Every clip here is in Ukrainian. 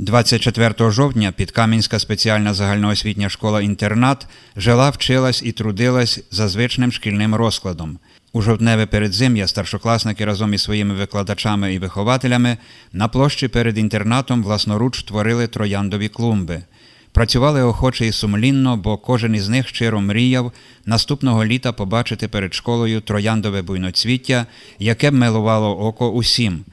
24 жовтня Підкам'янська спеціальна загальноосвітня школа-інтернат жила, вчилась і трудилась за звичним шкільним розкладом. У жовтневе передзим'я старшокласники разом із своїми викладачами і вихователями на площі перед інтернатом власноруч творили трояндові клумби. Працювали охоче і сумлінно, бо кожен із них щиро мріяв наступного літа побачити перед школою трояндове буйноцвіття, яке б милувало око усім.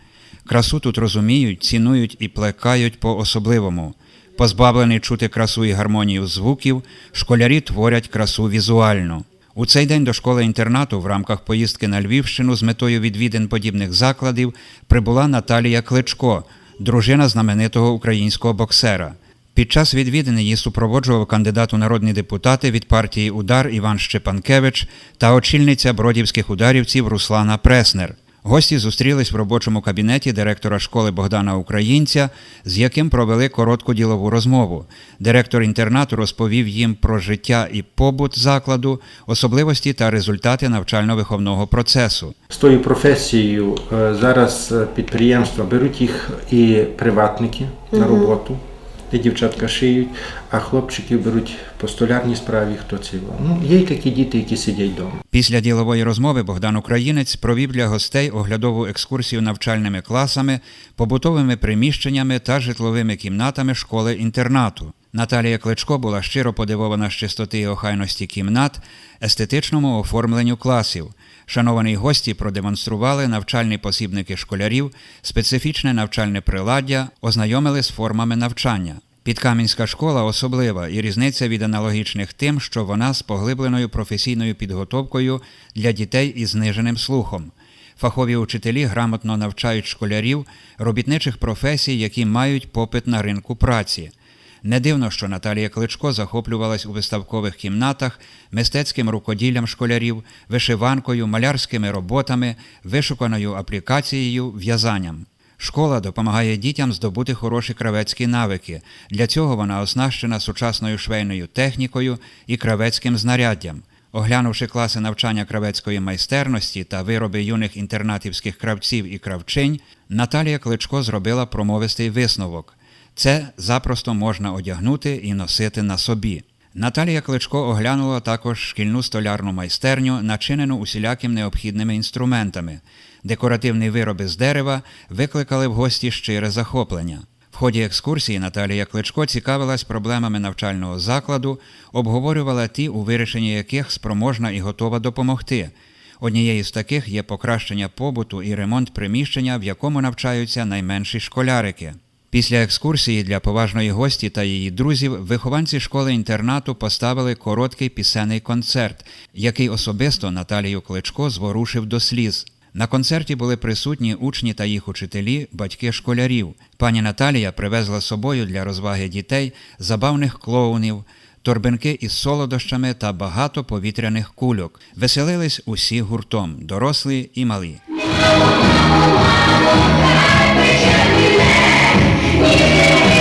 Красу тут розуміють, цінують і плекають по-особливому. Позбавлені чути красу і гармонію звуків, школярі творять красу візуальну. У цей день до школи-інтернату в рамках поїздки на Львівщину з метою відвідин подібних закладів прибула Наталія Кличко, дружина знаменитого українського боксера. Під час відвідини її супроводжував кандидат у народні депутати від партії Удар Іван Щепанкевич та очільниця бродівських ударівців Руслана Преснер. Гості зустрілись в робочому кабінеті директора школи Богдана Українця, з яким провели коротку ділову розмову. Директор інтернату розповів їм про життя і побут закладу, особливості та результати навчально-виховного процесу. З тою професією е, зараз е, підприємства беруть їх і приватники на роботу, де дівчатка шиють, а хлопчиків беруть по столярній справі, хто це. Ну, є й такі діти, які сидять вдома. Після ділової розмови Богдан Українець провів для гостей оглядову екскурсію навчальними класами, побутовими приміщеннями та житловими кімнатами школи-інтернату. Наталія Кличко була щиро подивована з чистоти і охайності кімнат, естетичному оформленню класів. Шановані гості продемонстрували навчальні посібники школярів, специфічне навчальне приладдя, ознайомили з формами навчання. Підкам'янська школа особлива і різниця від аналогічних тим, що вона з поглибленою професійною підготовкою для дітей із зниженим слухом. Фахові учителі грамотно навчають школярів робітничих професій, які мають попит на ринку праці. Не дивно, що Наталія Кличко захоплювалась у виставкових кімнатах мистецьким рукоділлям школярів, вишиванкою, малярськими роботами, вишуканою аплікацією, в'язанням. Школа допомагає дітям здобути хороші кравецькі навики. Для цього вона оснащена сучасною швейною технікою і кравецьким знаряддям. Оглянувши класи навчання кравецької майстерності та вироби юних інтернатівських кравців і кравчинь, Наталія Кличко зробила промовистий висновок. Це запросто можна одягнути і носити на собі. Наталія Кличко оглянула також шкільну столярну майстерню, начинену усіляким необхідними інструментами. Декоративні вироби з дерева викликали в гості щире захоплення. В ході екскурсії Наталія Кличко цікавилась проблемами навчального закладу, обговорювала ті, у вирішенні яких спроможна і готова допомогти. Однією з таких є покращення побуту і ремонт приміщення, в якому навчаються найменші школярики. Після екскурсії для поважної гості та її друзів вихованці школи-інтернату поставили короткий пісенний концерт, який особисто Наталію Кличко зворушив до сліз. На концерті були присутні учні та їх учителі, батьки школярів. Пані Наталія привезла з собою для розваги дітей забавних клоунів, торбинки із солодощами та багато повітряних кульок. Веселились усі гуртом, дорослі і малі. А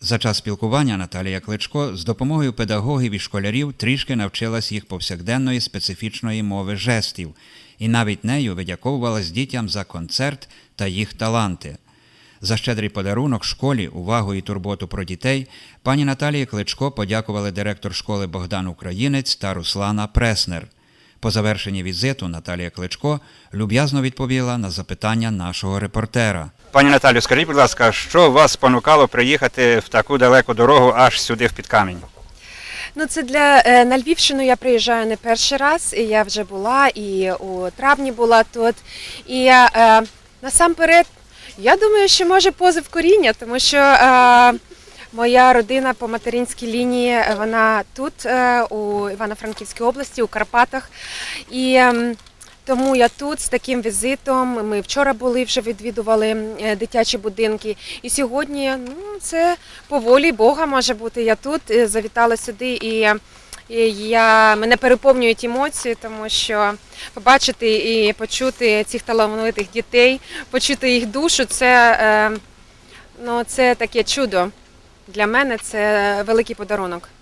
За час спілкування Наталія Кличко з допомогою педагогів і школярів трішки навчилась їх повсякденної специфічної мови жестів і навіть нею видяковувалась дітям за концерт та їх таланти. За щедрий подарунок школі, увагу і турботу про дітей пані Наталії Кличко подякували директор школи Богдан Українець та Руслана Преснер. По завершенні візиту Наталія Кличко люб'язно відповіла на запитання нашого репортера. Пані Наталю, скажіть, будь ласка, що вас спонукало приїхати в таку далеку дорогу аж сюди в Підкамінь? Ну, це для е, на Львівщину я приїжджаю не перший раз, і я вже була і у травні була тут. І я е, насамперед, я думаю, що може позив коріння, тому що е, моя родина по материнській лінії е, вона тут, е, у Івано-Франківській області, у Карпатах. І ем, тому я тут з таким візитом. Ми вчора були вже відвідували е, дитячі будинки. І сьогодні ну, це по волі Бога може бути. Я тут завітала сюди і. і Я мене переповнюють емоції, тому що побачити і почути цих талановитих дітей, почути їх душу, це, е, ну, це таке чудо. Для мене це великий подарунок.